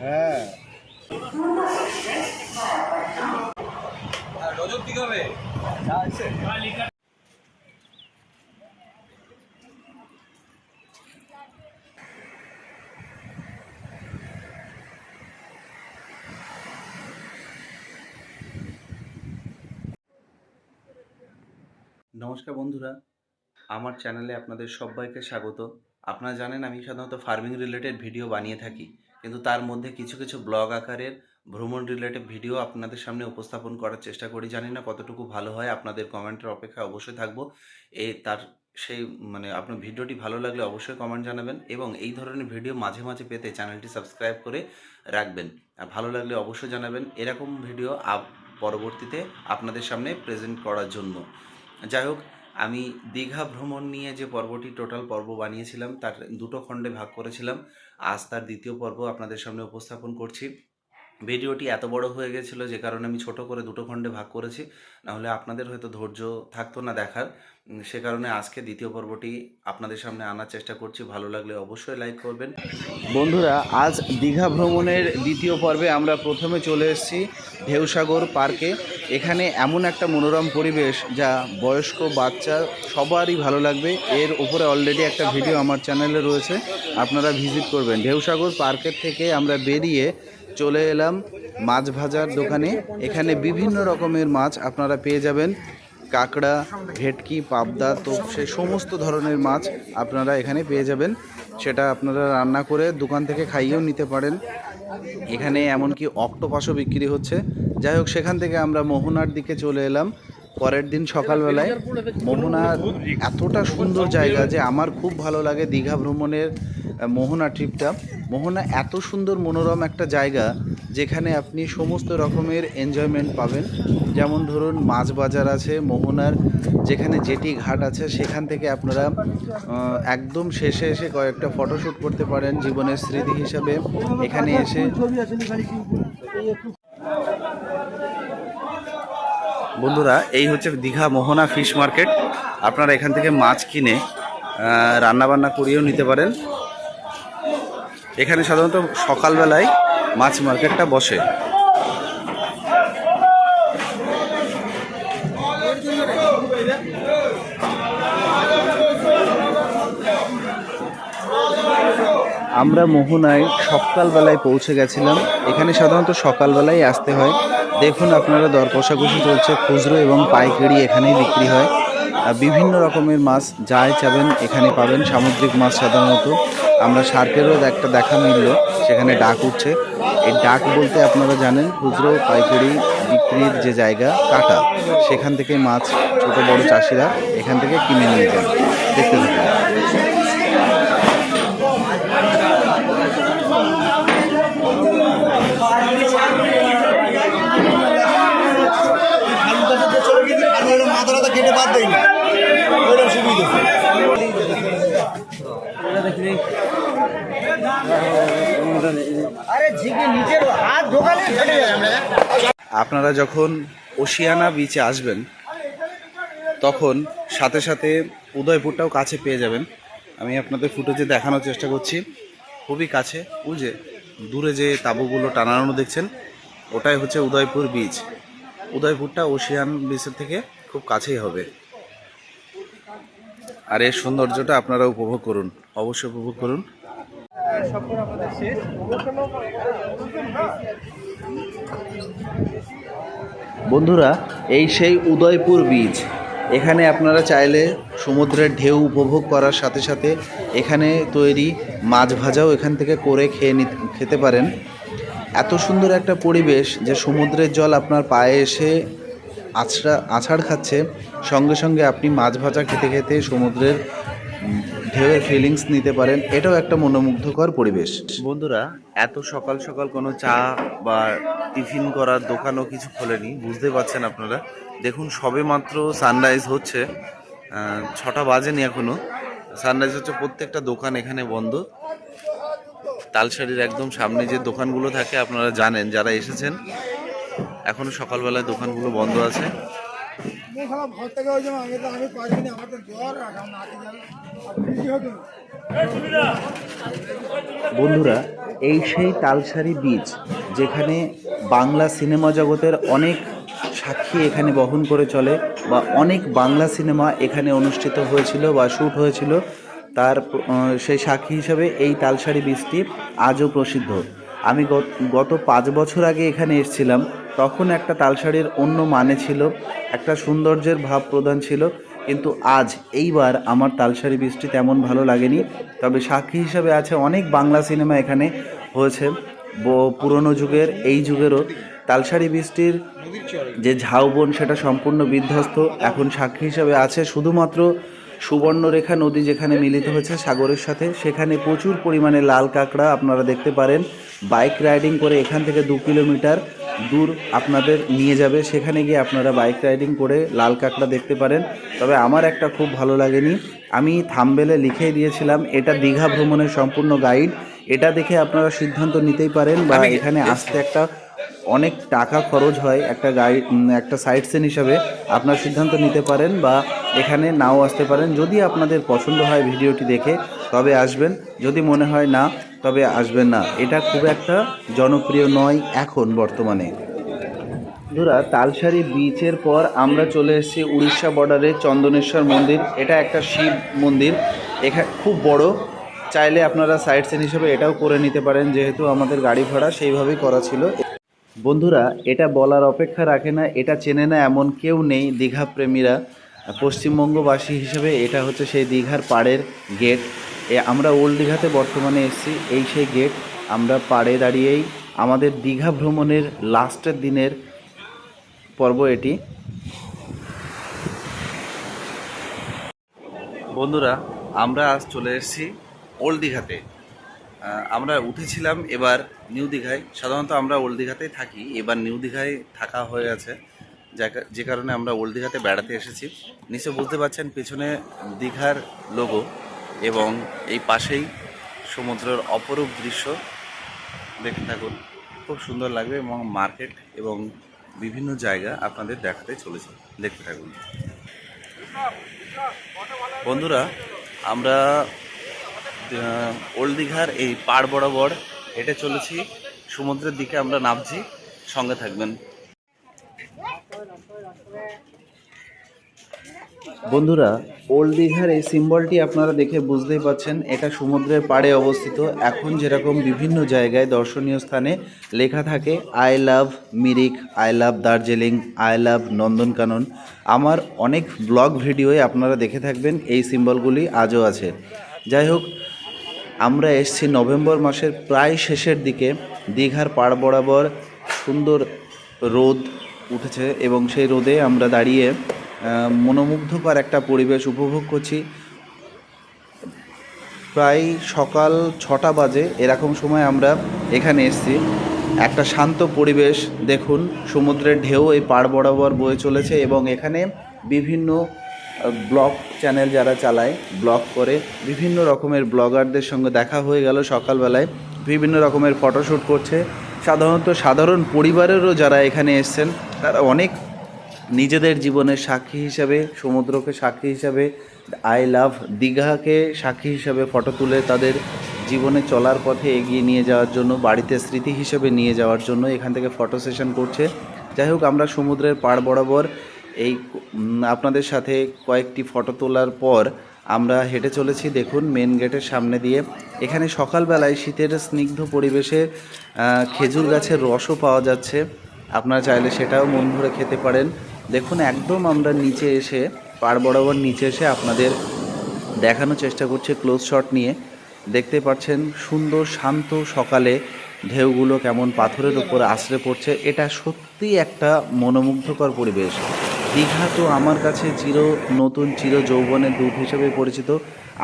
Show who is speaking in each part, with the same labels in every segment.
Speaker 1: হ্যাঁ।
Speaker 2: ডজন ঠিক হবে
Speaker 3: নমস্কার বন্ধুরা আমার চ্যানেলে আপনাদের সবাইকে স্বাগত। আপনারা জানেন আমি সাধারণত ফার্মিং রিলেটেড ভিডিও বানিয়ে থাকি, কিন্তু তার মধ্যে কিছু কিছু ব্লগ আকারের ভ্রমণ রিলেটেড ভিডিও আপনাদের সামনে উপস্থাপন করার চেষ্টা করি। জানি না কতটুকু ভালো হয়, আপনাদের কমেন্টের অপেক্ষায় অবশ্যই থাকব। এ তার সেই মানে আপনার ভিডিওটি ভালো লাগলে অবশ্যই কমেন্ট জানাবেন এবং এই ধরনের ভিডিও মাঝে মাঝে পেতে চ্যানেলটি সাবস্ক্রাইব করে রাখবেন। আর ভালো লাগলে অবশ্যই জানাবেন এরকম ভিডিও পরবর্তীতে আপনাদের সামনে প্রেজেন্ট করার জন্য। যাই হোক আমি দীঘা ভ্রমণ নিয়ে যে পর্বটি টোটাল পর্ব বানিয়েছিলাম, তার দুটো খণ্ডে ভাগ করেছিলাম। আজ তার দ্বিতীয় পর্ব আপনাদের সামনে উপস্থাপন করছি। ভিডিওটি এত বড় হয়ে গেছিল যে কারণে আমি ছোট করে দুটো খণ্ডে ভাগ করেছি, নাহলে আপনাদের হয়তো ধৈর্য থাকতো না দেখার। সে কারণে আজকে দ্বিতীয় পর্বটি আপনাদের সামনে আনার চেষ্টা করছি। ভালো লাগলে অবশ্যই লাইক করবেন।
Speaker 1: বন্ধুরা, আজ দীঘা ভ্রমণের দ্বিতীয় পর্বে আমরা প্রথমে চলে এসেছি ঢেউসাগর পার্কে। এখানে এমন একটা মনোরম পরিবেশ যা বয়স্ক বাচ্চা সবারই ভালো লাগবে। এর উপরে অলরেডি একটা ভিডিও আমার চ্যানেলে রয়েছে, আপনারা ভিজিট করবেন। ঢেউসাগর পার্কের থেকে আমরা বেরিয়ে চলে এলাম মাছ ভাজার দোকানে। এখানে বিভিন্ন রকমের মাছ আপনারা পেয়ে যাবেন। কাঁকড়া, ভেটকি, পাবদা তো সে সমস্ত ধরনের মাছ আপনারা এখানে পেয়ে যাবেন। সেটা আপনারা রান্না করে দোকান থেকে খাইয়েও নিতে পারেন। এখানে এমনকি অক্টোপাসও বিক্রি হচ্ছে। যাই হোক, সেখান থেকে আমরা মোহনার দিকে চলে এলাম। পরের দিন সকালবেলায় মোহনা এতটা সুন্দর জায়গা যে আমার খুব ভালো লাগে দীঘা ভ্রমণের মোহনা ট্রিপটা মোহনা এত সুন্দর মনোরম একটা জায়গা যেখানে আপনি সমস্ত রকমের এনজয়মেন্ট পাবেন। যেমন ধরুন, মাছ বাজার আছে মোহনার, যেখানে জেটি ঘাট আছে, সেখান থেকে আপনারা একদম শেষে এসে কয়েকটা ফটোশ্যুট করতে পারেন জীবনের স্মৃতি হিসাবে। এখানে এসে বন্ধুরা, এই হচ্ছে দীঘা মোহনা ফিশ মার্কেট। আপনারা এখান থেকে মাছ কিনে রান্না বান্না করিয়েও নিতে পারেন। এখানে সাধারণত সকালবেলায় মাছ মার্কেটটা বসে। আমরা মোহনায় সকালবেলায় পৌঁছে গেছিলাম। এখানে সাধারণত সকালবেলায় আসতে হয়। দেখুন, আপনারা দর কষাকষি চলছে, খুচরো এবং পাইকারি এখানেই বিক্রি হয়। আর বিভিন্ন রকমের মাছ যাই চাবেন এখানে পাবেন। সামুদ্রিক মাছ সাধারণত। আমরা শার্কেরও একটা দেখা মিলল, সেখানে ডাক উঠছে। এই ডাক বলতে আপনারা জানেন, খুচরো, পাইকারি বিক্রির যে জায়গা, কাটা, সেখান থেকে মাছ ছোট বড় চাষিরা এখান থেকে কিনে নিয়ে যান দেখতে থাকুন। আপনারা যখন ওশিয়ানা বিচে আসবেন তখন সাথে সাথে উদয়পুরটাও কাছে পেয়ে যাবেন। আমি আপনাদের ফুটেজে দেখানোর চেষ্টা করছি। খুবই কাছে ওই যে দূরে যে তাঁবুগুলো টানানো দেখছেন ওটাই হচ্ছে উদয়পুর বিচ উদয়পুরটা ওশিয়ান বিচের থেকে খুব কাছেই হবে। আর এর সৌন্দর্যটা আপনারা উপভোগ করুন। অবশ্যই উপভোগ করুন। বন্ধুরা, এই সেই উদয়পুর বীচ এখানে আপনারা চাইলে সমুদ্রের ঢেউ উপভোগ করার সাথে সাথে এখানে তৈরি মাছ ভাজাও এখান থেকে করে খেয়ে খেতে পারেন। এত সুন্দর একটা পরিবেশ যে সমুদ্রের জল আপনার পায়ে এসে আছড়া, আছাড় খাচ্ছে। সঙ্গে সঙ্গে আপনি মাছ ভাজা খেতে খেতে সমুদ্রের ঢেউয়ের ফিলিংস নিতে পারেন। এটাও একটা মনোমুগ্ধকর পরিবেশ। বন্ধুরা, এত সকাল সকাল কোনো চা বা টিফিন করার দোকানও কিছু খোলেনি, বুঝতে পারছেন আপনারা। দেখুন, সবে মাত্র সানরাইজ হচ্ছে। ছটা বাজেনি এখনও সানরাইজ হচ্ছে প্রত্যেকটা দোকান এখানে বন্ধ। তালসারির একদম সামনে যে দোকানগুলো থাকে, আপনারা জানেন, যারা এসেছেন এখনও সকালবেলায় দোকানগুলো বন্ধ আছে। বন্ধুরা এই সেই তালসারি বীচ যেখানে বাংলা সিনেমা জগতের অনেক সাক্ষী এখানে বহন করে চলে বা অনেক বাংলা সিনেমা এখানে অনুষ্ঠিত হয়েছিল বা শ্যুট হয়েছিল তার সেই সাক্ষী হিসাবে এই তালসারি বীজটি আজও প্রসিদ্ধ। আমি গত- গত পাঁচ বছর আগে এখানে এসেছিলাম তখন একটা তালসারির অন্য মানে ছিল, একটা সৌন্দর্যের ভাব প্রদান ছিল, কিন্তু আজ এইবার আমার তালসারি বৃষ্টি তেমন ভালো লাগেনি। তবে সাক্ষী হিসাবে আছে অনেক বাংলা সিনেমা এখানে হয়েছে। পুরনো যুগের, এই যুগেরও। তালসারি বৃষ্টির যে ঝাউবন, সেটা সম্পূর্ণ বিধ্বস্ত। এখন সাক্ষী হিসাবে আছে শুধুমাত্র সুবর্ণরেখা নদী যেখানে মিলিত হয়েছে সাগরের সাথে। সেখানে প্রচুর পরিমাণে লাল কাঁকড়া আপনারা দেখতে পারেন। বাইক রাইডিং করে এখান থেকে দু কিলোমিটার। দূর আপনাদের নিয়ে যাবে। সেখানে গিয়ে আপনারা বাইক রাইডিং করে লাল কাঁকড়া দেখতে পারেন। তবে আমার একটা খুব ভালো লাগেনি। আমি থামবেলে লিখে দিয়েছিলাম এটা দীঘা ভ্রমণের সম্পূর্ণ গাইড এটা দেখে আপনারা সিদ্ধান্ত নিতেই পারেন বা এখানে আসতে একটা অনেক টাকা খরচ হয় একটা গাইড একটা সাইট সিন হিসাবে আপনার সিদ্ধান্ত নিতে পারেন বা এখানে নাও আসতে পারেন। যদি আপনাদের পছন্দ হয় ভিডিওটি দেখে, তবে আসবেন। যদি মনে হয় না, তবে আসবেন না। এটা খুব একটা জনপ্রিয় নয় এখন বর্তমানে। বন্ধুরা তালসারি বিচের পর আমরা চলে এসেছি উড়িষ্যা বর্ডারে চন্দনেশ্বর মন্দির। এটা একটা শিব মন্দির। এখানে খুব বড়। চাইলে আপনারা সাইট সিন হিসেবে এটাও করে নিতে পারেন। যেহেতু আমাদের গাড়ি ভাড়া সেইভাবেই করা ছিল। বন্ধুরা, এটা বলার অপেক্ষা রাখে না, এটা চেনে না এমন কেউ নেই দীঘা প্রেমীরা পশ্চিমবঙ্গবাসী হিসেবে এটা হচ্ছে সেই দীঘার পাড়ের গেট। এ, আমরা ওল্ড দীঘাতে বর্তমানে এসেছি, এই সেই গেট। আমরা পাড়ে দাঁড়িয়েই আমাদের দীঘা ভ্রমণের লাস্টের দিনের পর্ব এটি। বন্ধুরা, আমরা আজ চলে এসেছি ওল্ড দীঘাতে। আমরা উঠেছিলাম এবার নিউ দীঘায়। সাধারণত আমরা ওল্ড দীঘাতেই থাকি। এবার নিউ দীঘায় থাকা হয়ে গেছে যে কারণে আমরা ওল্ড দীঘাতে বেড়াতে এসেছি। নিশ্চয় বুঝতে পারছেন, পেছনে দীঘার লোগো এবং এই পাশেই সমুদ্রের অপরূপ দৃশ্য। দেখতে থাকুন, খুব সুন্দর লাগবে এবং মার্কেট এবং বিভিন্ন জায়গা আপনাদের দেখাতে চলেছে। দেখতে থাকুন। বন্ধুরা, আমরা ওল্ড দীঘার এই পাড় বরাবর হেঁটে চলেছি। সমুদ্রের দিকে আমরা নামছি। সঙ্গে থাকবেন। বন্ধুরা, ওল্ড দীঘার এই সিম্বলটি আপনারা দেখে বুঝতেই পাচ্ছেন, এটা সমুদ্রের পাড়ে অবস্থিত। এখন যেরকম বিভিন্ন জায়গায় দর্শনীয় স্থানে লেখা থাকে I love Mirik I love Darjeeling I love Nandankanan আমার অনেক ব্লগ ভিডিওয়ে আপনারা দেখে থাকবেন, এই সিম্বলগুলি আজও আছে। যাই হোক আমরা এসছি নভেম্বর মাসের প্রায় শেষের দিকে। দীঘার পাড় বরাবর সুন্দর রোদ উঠেছে এবং সেই রোদে আমরা দাঁড়িয়ে মনোমুগ্ধকর একটা পরিবেশ উপভোগ করছি। প্রায় সকাল ছটা বাজে এরকম সময় আমরা এখানে এসেছি। একটা শান্ত পরিবেশ, দেখুন, সমুদ্রের ঢেউ এই পাড় বরাবর বয়ে চলেছে এবং এখানে বিভিন্ন ব্লগ চ্যানেল যারা চালায়, ব্লগ করে বিভিন্ন রকমের ব্লগারদের সঙ্গে দেখা হয়ে গেল সকালবেলায়, বিভিন্ন রকমের ফটোশ্যুট করছে। সাধারণত সাধারণ পরিবারেরও যারা এখানে এসছেন, তারা অনেক নিজেদের জীবনের সাক্ষী হিসাবে, সমুদ্রকে সাক্ষী হিসাবে আই লাভ দীঘাকে সাক্ষী হিসাবে ফটো তুলে তাদের জীবনে চলার পথে এগিয়ে নিয়ে যাওয়ার জন্য, বাড়িতে স্মৃতি হিসেবে নিয়ে যাওয়ার জন্য এখান থেকে ফটো সেশন করছে। যাই হোক, আমরা সমুদ্রের পাড় বরাবর এই আপনাদের সাথে কয়েকটি ফটো তোলার পর আমরা হেঁটে চলেছি, দেখুন মেন গেটের সামনে দিয়ে। এখানে সকালবেলায় শীতের স্নিগ্ধ পরিবেশে খেজুর গাছের রসও পাওয়া যাচ্ছে। আপনারা চাইলে সেটাও মন ভরে খেতে পারেন। দেখুন, একদম আমরা নিচে এসে পাড় বরাবর নিচে এসে আপনাদের দেখানোর চেষ্টা করছে ক্লোজ শট নিয়ে। দেখতে পাচ্ছেন, সুন্দর, শান্ত সকালে ঢেউগুলো কেমন পাথরের উপর আশ্রে পড়ছে। এটা সত্যি একটা মনোমুগ্ধকর পরিবেশ। দীঘা তো আমার কাছে চির নতুন, চির যৌবনের দুধ হিসেবে পরিচিত।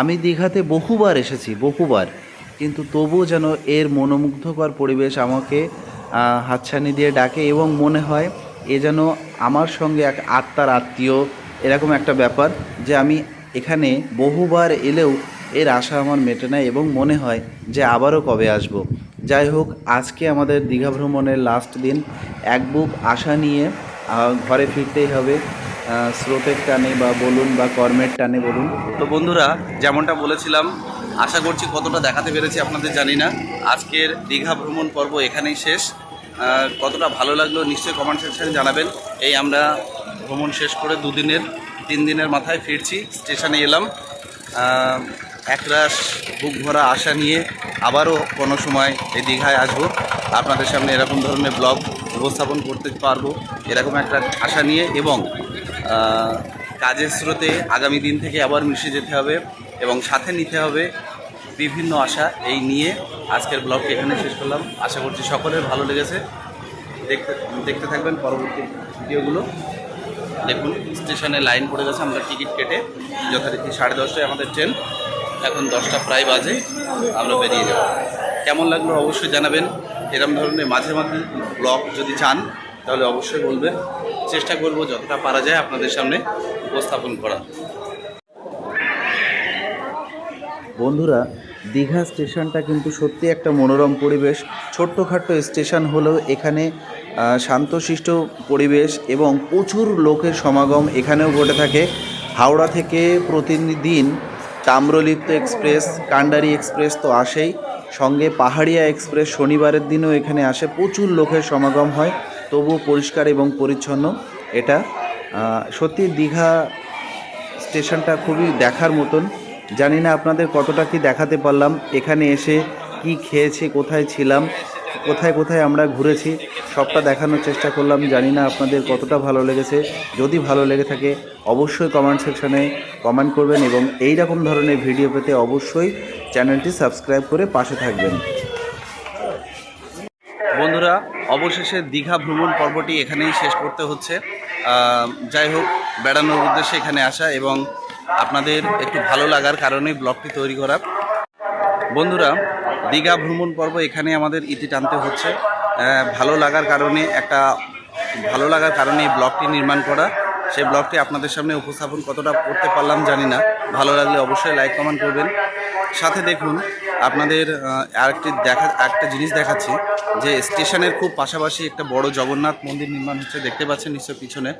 Speaker 1: আমি দীঘাতে বহুবার এসেছি, বহুবার। কিন্তু তবু যেন এর মনোমুগ্ধকর পরিবেশ আমাকে হাতছানি দিয়ে ডাকে এবং মনে হয় এ যেন আমার সঙ্গে এক আত্মার আত্মীয়, এরকম একটা ব্যাপার যে আমি এখানে বহুবার এলেও এর আশা আমার মেটে না এবং মনে হয় যে আবারও কবে আসব। যাই হোক, আজকে আমাদের দীঘা ভ্রমণের লাস্ট দিন। এক বুক আশা নিয়ে ঘরে ফিরতেই হবে। স্রোতের টানে বা বলুন বা কর্মের টানে বলুন। তো বন্ধুরা, যেমনটা বলেছিলাম, আশা করছি কতটা দেখাতে পেরেছি আপনাদের জানি না। আজকের দীঘা ভ্রমণ পর্ব এখানেই শেষ। কতটা ভালো লাগল নিশ্চয়ই কমেন্ট সেকশনে জানাবেন। এই আমরা ভ্রমণ শেষ করে দুদিনের, তিন দিনের মাথায় ফিরছি, স্টেশনে এলাম। একরাশ বুক ভরা আশা নিয়ে আবারও কোনো সময় এই দীঘায় আসব। আপনাদের সামনে এরকম ধরনের ব্লগ উপস্থাপন করতে পারব এরকম একটা আশা নিয়ে এবং কাজের স্রোতে আগামী দিন থেকে আবার মিশে যেতে হবে এবং সাথে নিতে হবে বিভিন্ন আশা এই নিয়ে আজকের ব্লগটি এখানে শেষ করলাম। আশা করছি সকলের ভালো লেগেছে। দেখতে দেখতে থাকবেন পরবর্তী ভিডিওগুলো। দেখুন, স্টেশনে লাইন পড়ে গেছে, আমরা টিকিট কেটে যথারীতি সাড়ে দশটায় আমাদের ট্রেন। এখন দশটা প্রায় বাজে, আমরা বেরিয়ে যাব। কেমন লাগল অবশ্যই জানাবেন। এরকম ধরনের মাঝে মাঝে ব্লগ যদি চান, তাহলে অবশ্যই বলবেন চেষ্টা করব যতটা পারা যায় আপনাদের সামনে উপস্থাপন করার।
Speaker 4: বন্ধুরা, দীঘা স্টেশনটা কিন্তু সত্যি একটা মনোরম পরিবেশ। ছোট্টখাট্ট স্টেশন হলেও এখানে শান্তশিষ্ট পরিবেশ এবং প্রচুর লোকের সমাগম এখানেও ঘটে থাকে। হাওড়া থেকে প্রতিদিন তাম্রলিপ্ত এক্সপ্রেস, কান্ডারি এক্সপ্রেস তো আসেই। সঙ্গে পাহাড়িয়া এক্সপ্রেস শনিবারের দিনও এখানে আসে। প্রচুর লোকের সমাগম হয়, তবুও পরিষ্কার এবং পরিচ্ছন্ন। এটা সত্যি দীঘা স্টেশনটা খুবই দেখার মতন। জানি না আপনাদের কতটা কি দেখাতে পারলাম, এখানে এসে কি খেয়েছে, কোথায় ছিলাম কোথায় কোথায় আমরা ঘুরেছি, সবটা দেখানোর চেষ্টা করলাম। জানি না আপনাদের কতটা ভালো লেগেছে। যদি ভালো লেগে থাকে, অবশ্যই কমেন্ট সেকশনে কমেন্ট করবেন এবং এই রকম ধরনের ভিডিও পেতে অবশ্যই চ্যানেলটি সাবস্ক্রাইব করে পাশে থাকবেন।
Speaker 1: বন্ধুরা, অবশেষে দীঘা ভ্রমণ পর্বটি এখানেই শেষ করতে হচ্ছে। যাই হোক, বেড়ানোর উদ্দেশ্যে এখানে আসা এবং আপনাদের একটু ভালো লাগার কারণে ব্লগটি তৈরি করা। বন্ধুরা, দীঘা ভ্রমণ পর্ব এখানে আমাদের ইতি টানতে হচ্ছে। ভালো লাগার কারণে একটা, ভালো লাগার কারণে এই ব্লগটি নির্মাণ করা। সেই ব্লগটি আপনাদের সামনে উপস্থাপন কতটা করতে পারলাম জানি না। ভালো লাগলে অবশ্যই লাইক, কমেন্ট করবেন। সাথে দেখুন, আপনাদের আরেকটি দেখা একটা জিনিস দেখাচ্ছি, যে স্টেশনের খুব পাশাপাশি একটা বড় জগন্নাথ মন্দির নির্মাণ হচ্ছে। দেখতে পাচ্ছেন নিশ্চয় পিছনে।